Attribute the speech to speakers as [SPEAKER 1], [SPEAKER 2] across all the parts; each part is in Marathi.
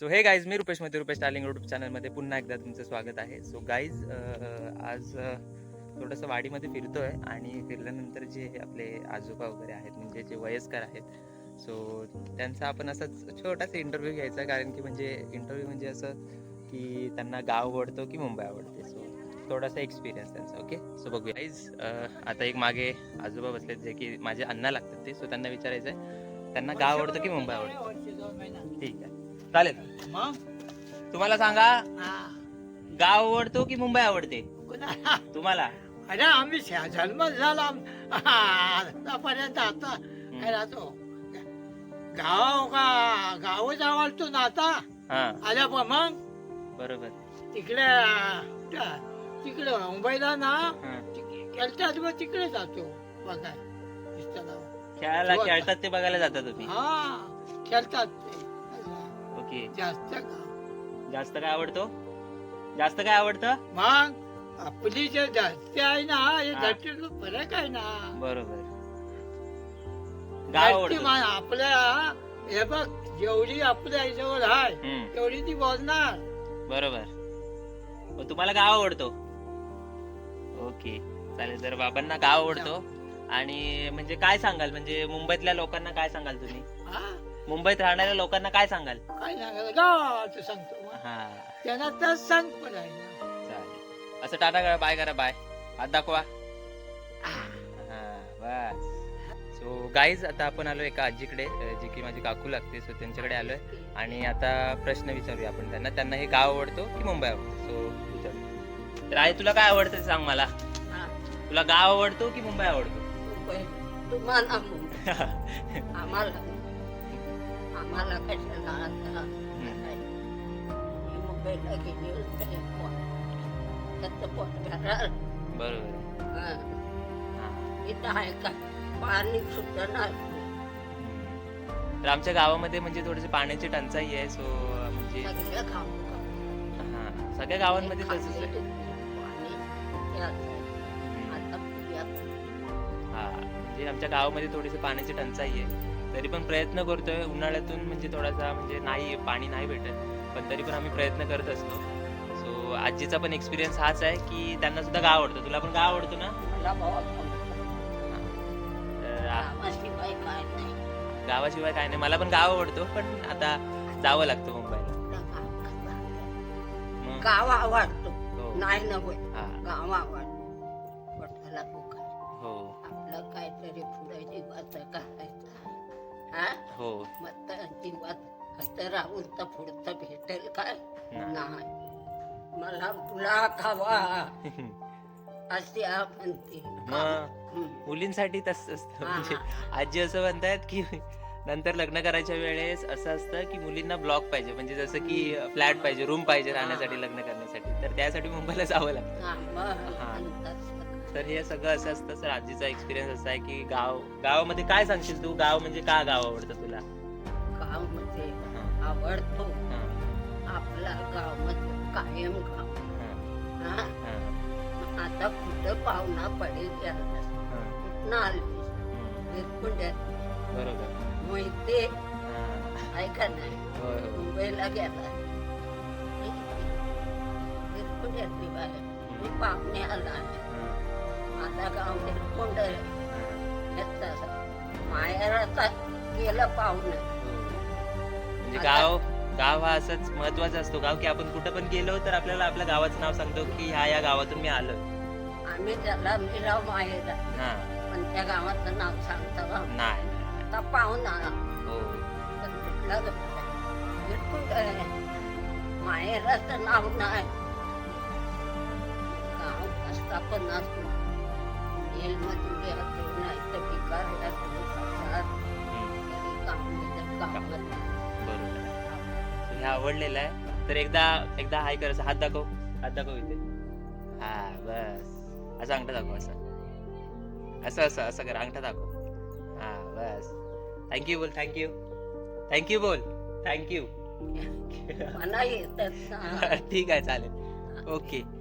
[SPEAKER 1] सो हे गाईज मी रुपेशमध्ये रुपेश टार्लिंग युट्यूब चॅनलमध्ये पुन्हा एकदा तुमचं स्वागत आहे. सो गाईज आज थोडंसं वाडीमध्ये फिरतोय आणि फिरल्यानंतर जे आपले आजोबा वगैरे आहेत म्हणजे जे वयस्कर आहेत सो त्यांचा आपण असाच छोटासा इंटरव्ह्यू घ्यायचा कारण की म्हणजे इंटरव्ह्यू म्हणजे असं की त्यांना गाव आवडतो की मुंबई आवडते. सो थोडासा एक्सपिरियन्स त्यांचा ओके सो बघूया. गाईज आता एक मागे आजोबा बसलेत जे की माझे अण्णा लागतात ते. सो त्यांना विचारायचं आहे त्यांना गाव आवडतं की मुंबई आवडतं? ठीक आहे. चालेल.
[SPEAKER 2] मग?
[SPEAKER 1] तुम्हाला सांगा. गाव आवडतो की मुंबई आवडते?
[SPEAKER 2] कुणा-
[SPEAKER 1] तुम्हाला.
[SPEAKER 2] अरे आम्ही शा- जन्म झाला. आम- आतापर्यंत आता. काय राहतो गाव का गावच आवडतो ना आता.
[SPEAKER 1] हा.
[SPEAKER 2] आल्या पण मग?
[SPEAKER 1] बरोबर.
[SPEAKER 2] तिकडे त्या- तिकडे मुंबईला ना
[SPEAKER 1] हा.
[SPEAKER 2] खेळतात मग तिकडे जातो बघाय दिसताना.
[SPEAKER 1] खेळायला. खेळतात ते बघायला जाता तुम्ही.
[SPEAKER 2] हा खेळतात ते.
[SPEAKER 1] ओके
[SPEAKER 2] जास्त
[SPEAKER 1] जास्त काय आवडतो? जास्त काय आवडतं?
[SPEAKER 2] मग आपली जे धरती आहे ना हे
[SPEAKER 1] हा.
[SPEAKER 2] फरक आहे ना.
[SPEAKER 1] बरोबर. गाव
[SPEAKER 2] धरती
[SPEAKER 1] आवडतो
[SPEAKER 2] मा- आपल्या हे बघ जेवढी आपल्या याच्यावर आहे
[SPEAKER 1] हम्म,
[SPEAKER 2] तेवढी ती बोलणार.
[SPEAKER 1] बरोबर. मग तुम्हाला गाव आवडतो? ओके. चालेल तर बाबांना गाव आवडतो आणि म्हणजे काय सांगाल? म्हणजे मुंबईतल्या लोकांना काय सांगाल तुम्ही?
[SPEAKER 2] हा?
[SPEAKER 1] मुंबईत राहणाऱ्या लोकांना काय सांगाल?
[SPEAKER 2] काय सांगायचं? गावाचं सांगतो मग.
[SPEAKER 1] हा.
[SPEAKER 2] त्यांना तर सांग पण आहे ना.
[SPEAKER 1] चालेल. असं टाटा करा बाय करा बाय. हात दाखवा. हा बस. सो गाईज आता आपण आलो एका आजीकडे अ, जी की माझी काकू लागते सो त्यांच्याकडे आलोय. आणि आता प्रश्न विचारूया आपण त्यांना. त्यांना हे गाव आवडतो की मुंबई आवडतो? सो विचारू. तर आई तुला काय आवडतं ते सांग मला.
[SPEAKER 3] हा,
[SPEAKER 1] तुला गाव आवडतो की मुंबई आवडतो?
[SPEAKER 3] मुंबई. तुम्हाला मुंबई. आम्हाला. आम्हाला कशाला आता काय? मी मुंबईला गेली होते त्याचं पोट घरात
[SPEAKER 1] बरोबर
[SPEAKER 3] हा,
[SPEAKER 1] हा.
[SPEAKER 3] इथं आहे का पाणी सुद्धा नाही
[SPEAKER 1] तर आमच्या गावामध्ये म्हणजे थोडीशी पाण्याची टंचाई आहे सो म्हणजे. हा सगळ्या गावांमध्ये तसंच आहे
[SPEAKER 3] पाणी. आता
[SPEAKER 1] हा म्हणजे आमच्या गावामध्ये थोडीशी पाण्याची टंचाई आहे तरी पण प्रयत्न करतोय. उन्हाळ्यातून म्हणजे थोडासा म्हणजे नाही पाणी नाही भेटत. पण तरी पण आम्ही प्रयत्न करत असतो. सो आजीचा पण एक्सपिरियन्स हाच आहे की त्यांना सुद्धा गाव आवडतं. तुला पण गाव आवडतो ना?
[SPEAKER 3] गावाशिवाय काय नाही.
[SPEAKER 1] काय मला पण गाव आवडतो पण आता जावं लागतं मुंबईला.
[SPEAKER 3] गाव आवडतो.
[SPEAKER 1] हो.
[SPEAKER 3] नाही ना होय गाव आवडतो.
[SPEAKER 1] हो.
[SPEAKER 3] आपलं काहीतरी पुढे जीवाचं करायचं हा?
[SPEAKER 1] हो.
[SPEAKER 3] मग तर जीवात राहून तर पुढचं भेटेल काय. नाही. मला तुला खावा अशी आ म्हणते.
[SPEAKER 1] मग?
[SPEAKER 3] हम्म.
[SPEAKER 1] मुलींसाठी तसं असतं.
[SPEAKER 3] हा,
[SPEAKER 1] म्हणजे. आजी असं म्हणतात की नंतर लग्न करायच्या वेळेस असं असतं की मुलींना ब्लॉक पाहिजे. म्हणजे जसं की फ्लॅट पाहिजे रूम पाहिजे राहण्यासाठी लग्न करण्यासाठी. तर त्यासाठी मुंबईला जावं लागतं.
[SPEAKER 3] हा, मग.
[SPEAKER 1] हा. तर हे सगळं असं असतं सर. आजीचा एक्सपिरियन्स असा आहे की गाव गावामध्ये काय सांगशील तू? गाव म्हणजे का गाव आवडतं तुला?
[SPEAKER 3] गाव म्हणजे आवडतो. आपला गाव म्हणजे कायम गाव.
[SPEAKER 1] हा,
[SPEAKER 3] आता कुठं पाहुणा पडेल
[SPEAKER 1] हा.
[SPEAKER 3] कुठं आली
[SPEAKER 1] हम्म,
[SPEAKER 3] निर्कुंड्यात
[SPEAKER 1] बरोबर.
[SPEAKER 3] मोहिते.
[SPEAKER 1] हा,
[SPEAKER 3] आहे का नाही?
[SPEAKER 1] होय, होय.
[SPEAKER 3] मुंबईला गेला. निर्कुंड्यातली बाहेर मी पाहुणे आला. आहे. माहेराचा गेलं पाहुणे.
[SPEAKER 1] म्हणजे गाव गाव हा असंच महत्त्वाचा असतो. गाव की आपण कुठं पण गेलो तर आपल्याला आपल्या गावाचं नाव सांगतो की ह्या या गावातून मी आलो
[SPEAKER 3] आम्ही त्याला मिराव माहेर.
[SPEAKER 1] हा.
[SPEAKER 3] पण त्या गावाचं नाव सांगता बा.
[SPEAKER 1] नाही
[SPEAKER 3] आता पाहुणा
[SPEAKER 1] हो.
[SPEAKER 3] तर माहेराचं नाव नाही. गाव असता पण
[SPEAKER 1] बरोबर. So हे आवडलेलं आहे. तर एकदा एकदा हाय करायचं. हात दाखव. हात दाखव इथे. हा बस. असं अंगठा दाखव असं. असं असं असं कर. अंगठा दाखव. हा बस. थँक्यू बोल. थँक्यू थँक्यू बोल. थँक्यू ठीक आहे चालेल. ओके.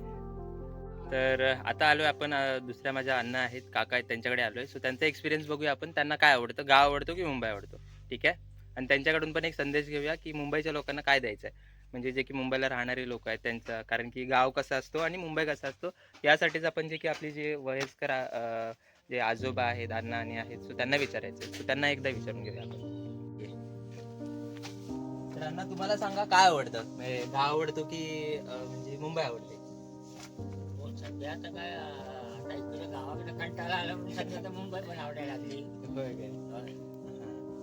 [SPEAKER 1] तर आता आलोय आपण दुसऱ्या माझ्या अण्णा आहेत काका आहेत त्यांच्याकडे आलोय. सो त्यांचा एक्सपिरियन्स बघूया आपण त्यांना काय आवडतं गाव आवडतो की मुंबई आवडतो? ठीक आहे? आणि त्यांच्याकडून पण एक संदेश घेऊया की मुंबईच्या लोकांना काय द्यायचं आहे म्हणजे जे की मुंबईला राहणारे लोक आहेत त्यांचा कारण की गाव कसा असतो आणि मुंबई कसा असतो यासाठीच आपण जे की आपली जे वयस्कर जे आजोबा आहेत अण्णा आणि आहेत सो त्यांना विचारायचं सो त्यांना एकदा विचारून घेऊया आपण. तर अण्णा तुम्हाला सांगा काय आवडतं? म्हणजे गाव आवडतो की म्हणजे मुंबई आवडते?
[SPEAKER 4] सध्या आता काय आता इकडे गावाकडे कंटाळा आला म्हणून सध्या तर मुंबई पण आवडायला लागली होय.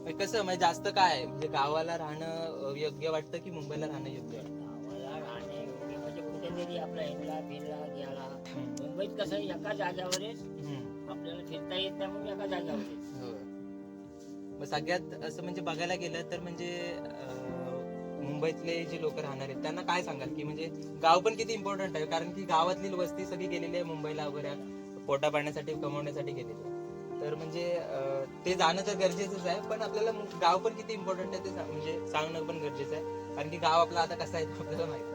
[SPEAKER 1] म्हणजे कसं म्हणजे जास्त काय आहे? म्हणजे गावाला राहणं योग्य वाटतं की मुंबईला राहणं योग्य वाटतं
[SPEAKER 4] गावाला राहणे एवढी म्हणजे कुठेतरी आपला हिंडला फिरला गेला मुंबईत कसं एका जाग्यावरच
[SPEAKER 1] हम्म.
[SPEAKER 4] आपल्याला फिरता येत नाही म्हणून एका जाग्यावरच.
[SPEAKER 1] मग सगळ्यात असं म्हणजे बघायला गेलं तर म्हणजे अं, मुंबईतले जे लोक राहणार आहेत त्यांना काय सांगाल? की म्हणजे गाव पण किती इम्पॉर्टंट आहे कारण की गावातली वस्ती सगळी गेलेली आहे मुंबईला वगैरे पोटा पाण्यासाठी कमवण्यासाठी गेलेली आहे. तर म्हणजे ते जाणं तर गरजेचंच आहे पण आपल्याला गाव पण किती इम्पॉर्टंट आहे ते म्हणजे सांगणं पण गरजेचं आहे कारण की गाव आपलं आता कसं आहे आपल्याला माहिती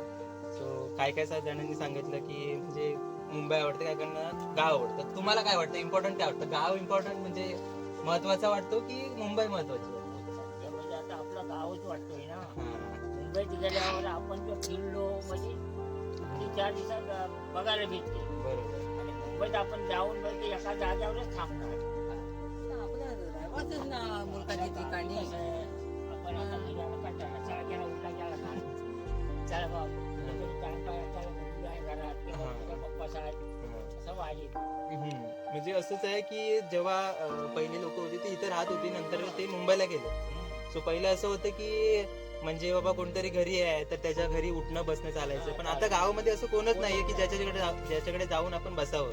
[SPEAKER 1] सो काय काय सा- जणांनी सांगितलं की म्हणजे मुंबई आवडते काय कारणं गाव आवडतं. तुम्हाला काय वाटतं? इम्पॉर्टंट काय वाटतं? गाव इम्पॉर्टंट म्हणजे महत्त्वाचा वाटतो की मुंबई महत्वाची? वाटते
[SPEAKER 4] म्हणजे आता आपला गावच वाटतोय ना. मुंबईत गेल्यावर आपण जो फिरलो म्हणजे तीन चार दिवसात बघायला भेटते.
[SPEAKER 1] बरोबर.
[SPEAKER 4] आणि मुंबईत आपण जाऊन म्हणजे एका जाग्यावरच थांबणार.
[SPEAKER 5] आपलं रहिवासीच ना मुलकाच्या ठिकाणी.
[SPEAKER 4] आपण आता मुलाला कंटाळा चला गेला उलटा गेला का चला बाबा
[SPEAKER 1] हा. म्हणजे असंच आहे की जेव्हा पहिली लोक होती ते इथे राहत होती नंतर ते मुंबईला गेले. सो पहिलं असं होतं की म्हणजे बाबा कोणतरी घरी आहे तर त्याच्या घरी उठणं बसणं चालायचं. पण आता गावामध्ये असं कोणच नाहीये की ज्याच्याकडे ज्याच्याकडे जाऊन आपण बसावं.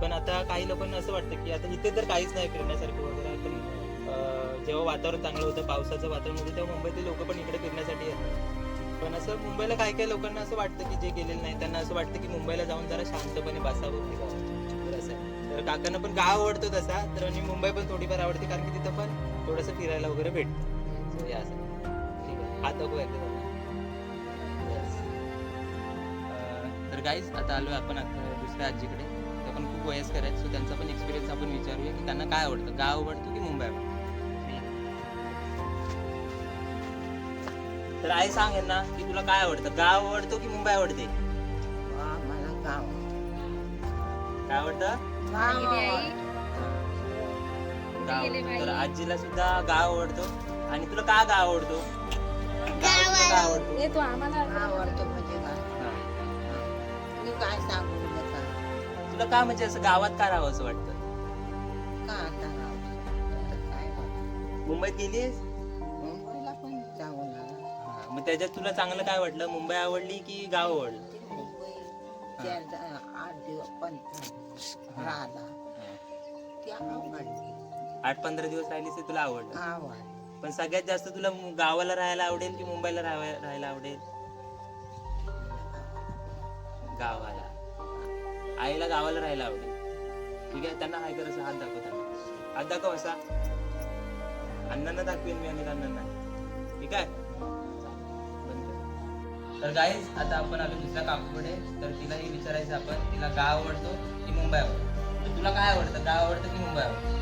[SPEAKER 1] पण आता काही लोकांना असं वाटतं की आता इथे तर काहीच नाही फिरण्यासारखं वगैरे. पण जेव्हा वातावरण चांगलं होतं पावसाचं वातावरण होतं तेव्हा मुंबईतले लोक पण इकडे फिरण्यासाठी येतात. पण असं मुंबईला काही काही लोकांना असं वाटतं की जे गेलेलं नाही त्यांना असं वाटतं की मुंबईला जाऊन जरा शांतपणे बसावं. तर असं. तर काकांना पण गाव आवडतो तसा तर आणि मुंबई पण थोडीफार आवडते कारण की तिथं पण थोडंसं फिरायला वगैरे भेटतं. असं. हात दाखवू एकदा तर गाईज आता आलो आपण आता दुसऱ्या आजीकडे. त्या पण खूप वयस्कर आहेत सो त्यांचा पण एक्सपिरियन्स आपण विचारूया की त्यांना काय आवडतं गाव आवडतं की मुंबई आवडतं? तर आई सांग ना की तुला काय आवडतं गाव आवडतो की मुंबई आवडते?
[SPEAKER 5] मला गाव
[SPEAKER 1] काय आवडतं?
[SPEAKER 5] गाव
[SPEAKER 1] तर आजीला सुद्धा गाव आवडतो. आणि तुला का गाव आवडतो? आवडतो.
[SPEAKER 5] आवडतो म्हणजे काय. मी काय सांगू
[SPEAKER 1] तुला का म्हणजे असं गावात का राहावं असं वाटतं?
[SPEAKER 5] का आता राहू? काय?
[SPEAKER 1] मुंबईत गेलीस
[SPEAKER 5] मुंबईला पण जाऊन आला
[SPEAKER 1] मग त्याच्यात तुला चांगलं काय वाटलं? मुंबई आवडली की गाव आवडलं?
[SPEAKER 5] ती मुंबई चार दा- आठ दिवस पण राहिला. ती आवडली.
[SPEAKER 1] आठ पंधरा दिवस राहिलीस ते तुला आवडलं.
[SPEAKER 5] आवड
[SPEAKER 1] पण सगळ्यात जास्त तुला गावाला राहायला आवडेल की मुंबईला राहायला आवडेल? गावाला. आईला गावाला राहायला आवडेल. ठीक आहे? त्यांना हाय कर हात दाखव त्यांना. हात दाखव असा. अण्णांना दाखवेन मी आणि अण्णांना. ठीक आहे? तर गाईज आता आपण आलो दुसऱ्या काकूकडे तर तिलाही विचारायचं आपण तिला गाव आवडतो की मुंबई आवडतो? तर तुला काय आवडतं? गाव आवडतं की मुंबई आवडतं?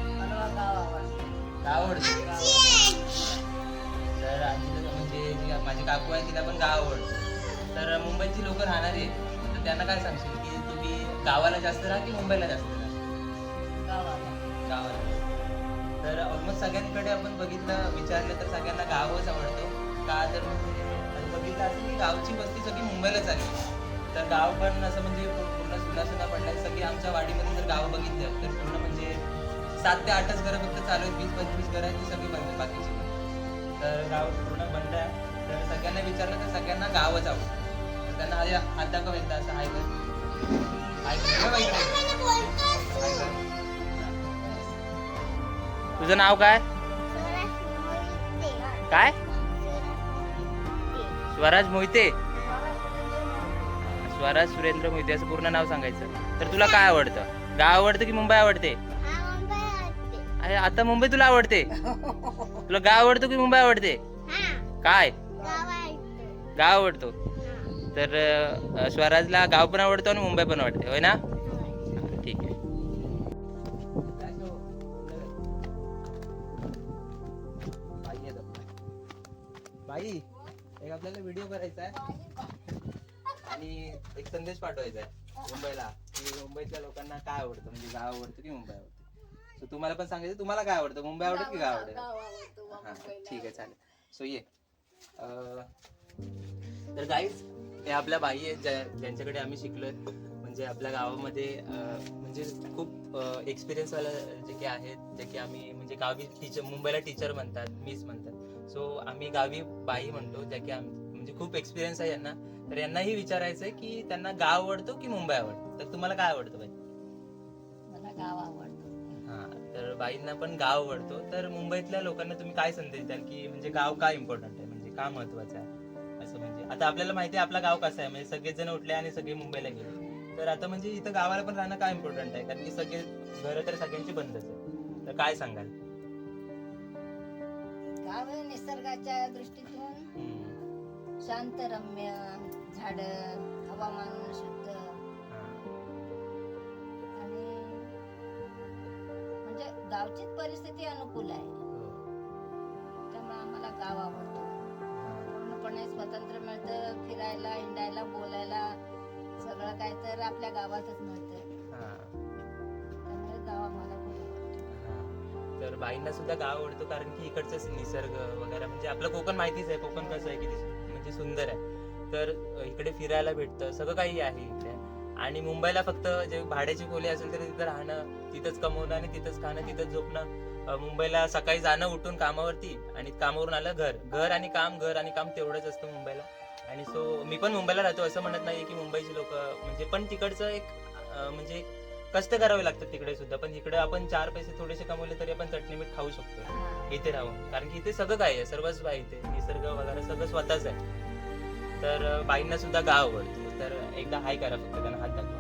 [SPEAKER 1] तर आजीला म्हणजे माझी काकू आहे तिला पण गाव आवडतं. तर मुंबईची लोक राहणार आहेत. तर त्यांना काय सांगशील की तुम्ही गावाला जास्त राहा की मुंबईला जास्त राहा? गावाला. तर ऑलमोस्ट सगळ्यांकडे आपण बघितलं विचारलं तर सगळ्यांना गावच आवडतं. का तर म्हणजे बघितलं असं की गावची वस्ती सगळी मुंबईलाच आली तर गाव पण असं म्हणजे पूर्ण सुनासुना पडलाय. सगळी आमच्या वाडीमध्ये जर गाव बघितलं तर पूर्ण म्हणजे सात ते आठच घरं फक्त चालू आहेत वीस पंचवीस घरं आहेत ती सगळी बंद आहेत बाकीची. तर गाव पूर्ण बंद आहे. तर सगळ्यांना विचारलं तर सगळ्यांना गावच आहोत तर त्यांना आधी हात दाखव एकदा असं हाय तुझं नाव काय? काय? स्वराज मोहिते. स्वराज सुरेंद्र मोहिते असं पूर्ण नाव सांगायचं. तर तुला काय आवडतं? गाव आवडतं की मुंबई आवडते? अरे आता मुंबई तुला आवडते. तुला गाव आवडतो की मुंबई आवडते? काय? गाव आवडतो. तर अं, स्वराजला गाव पण आवडतो आणि मुंबई पण आवडते. होय ना? हा, ठीक आहे. आपल्याला व्हिडिओ करायचा आहे आणि एक संदेश पाठवायचा आहे मुंबईला. की मुंबईतल्या लोकांना काय आवडतं? म्हणजे गाव आवडतं की मुंबई आवडतं? सो तुम्हाला पण सांगायचं तुम्हाला काय आवडतं? मुंबई आवडत की गाव आवडतं? हा ठीक आहे चालेल. सो ये. अं, तर गाईज हे आपल्या बाई आहेत ज्या- ज्यांच्याकडे आम्ही शिकलोय. म्हणजे आपल्या गावामध्ये अं, म्हणजे खूप एक्सपिरियन्स वाला जे की आहेत जे की आम्ही म्हणजे गावी टीचर मुंबईला टीचर म्हणतात मिस म्हणतात. सो आम्ही गावी बाई म्हणतो ज्या की आम म्हणजे खूप एक्सपिरियन्स आहे यांना. तर यांनाही विचारायचं आहे की त्यांना गाव आवडतो की मुंबई आवडतं? तर तुम्हाला काय आवडतं बाई?
[SPEAKER 6] मला गाव आवडतं.
[SPEAKER 1] बाईंना पण गाव आवडतो. तर मुंबईतल्या लोकांना तुम्ही काय संदेश द्याल की म्हणजे गाव का इम्पॉर्टंट आहे? म्हणजे का महत्वाचं आहे? असं म्हणजे. आता आपल्याला माहिती आहे आपला गाव कसं आहे? म्हणजे सगळेच जण उठले आणि सगळे मुंबईला गेले. तर आता म्हणजे इथं गावाला पण राहणं काय इम्पॉर्टंट आहे? कारण की सगळे घरं तर सगळ्यांची बंदच आहे तर काय सांगाल?
[SPEAKER 6] गाव निसर्गाच्या दृष्टीतून
[SPEAKER 1] हम्म.
[SPEAKER 6] शांतरम्य झाड हवामान गावचीच परिस्थिती अनुकूल आहे. त्यामुळे आम्हाला गाव आवडतं. पूर्णपणे स्वतंत्र मिळतं फिरायला हिंडायला बोलायला सगळं काय तर आपल्या गावातच मिळतं
[SPEAKER 1] हा.
[SPEAKER 6] त्यामुळे गाव आम्हाला खूप आवडतं.
[SPEAKER 1] तर बाईंना सुद्धा गाव आवडतो कारण की इकडचं निसर्ग वगैरे म्हणजे आपलं कोकण माहितीच आहे कोकण कसं आहे किती म्हणजे सुंदर आहे तर अ, इकडे फिरायला भेटतं सगळं काही आहे आणि मुंबईला फक्त जे भाड्याची खोली असेल तर तिथं राहणं तिथंच कमवणं आणि तिथंच खाणं तिथंच झोपणं. मुंबईला सकाळी जाणं उठून कामावरती आणि कामावरून आलं घर. घर आणि काम घर आणि काम तेवढंच असतं मुंबईला. आणि सो मी पण मुंबईला राहतो. असं म्हणत नाही की मुंबईची लोक म्हणजे पण तिकडचं एक म्हणजे कष्ट करावे लागतात तिकडे सुद्धा. पण इकडे आपण चार पैसे थोडेसे कमवले तरी आपण चटणी मीठ खाऊ शकतो. इथे राहून. कारण की इथे सगळं काय आहे. सर्वच आहे इथे. निसर्ग वगैरे सगळं स्वतःच आहे. तर बाईंना सुद्धा गाव आवडतो. एकदा हाय करा फक्त त्यांना हात दाखवा.